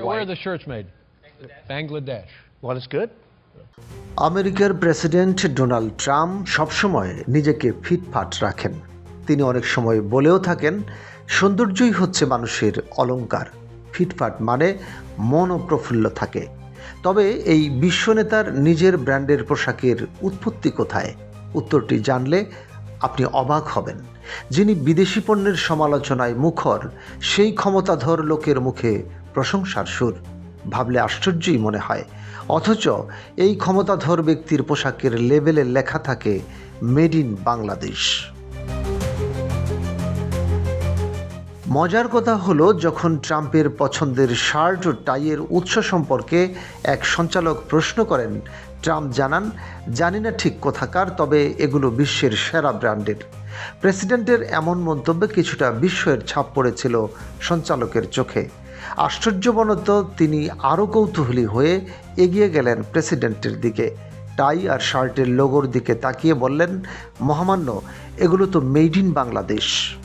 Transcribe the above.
Where, where are the shirts made? Bangladesh. Well, it's good. আমেরিকার president Donald Trump সবসময় নিজেকে ফিটফাট রাখেন তিনি অনেক সময় বলেও থাকেন সৌন্দর্যই হচ্ছে মানুষের অলংকার ফিটফাট মানে মনও প্রফুল্ল থাকে তবে এই বিশ্বনেতার নিজের ব্র্যান্ডের পোশাকের উৎপত্তি কোথায় উত্তরটি জানলে আপনি অবাক হবেন যিনি বিদেশি পণ্যের সমালোচনায় মুখর সেই ক্ষমতাধর লোকের মুখে প্রশংসার সুর। ভাবলে আশ্চর্যই মনে হয়। অথচ এই ক্ষমতাধর ব্যক্তির পোশাকের লেবেলে লেখা থাকে, মেড ইন বাংলাদেশ মজার কথা হলো, যখন ট্রাম্পের পছন্দের শার্ট ও টাইয়ের উৎস সম্পর্কে এক সঞ্চালক প্রশ্ন করেন, ট্রাম্প জানান, জানি না ঠিক কোথাকার, তবে এগুলো বিশ্বের সেরা ব্র্যান্ডের। প্রেসিডেন্টের এমন মন্তব্যে কিছুটা বিস্ময়ের ছাপ পড়েছিল সঞ্চালকের চোখে। আশ্চর্যবনত তিনি আরও কৌতূহলী হয়ে এগিয়ে গেলেন প্রেসিডেন্টের দিকে। টাই আর শার্টের লোগোর দিকে তাকিয়ে বললেন, মহামান্য, এগুলো তো মেড ইন বাংলাদেশ।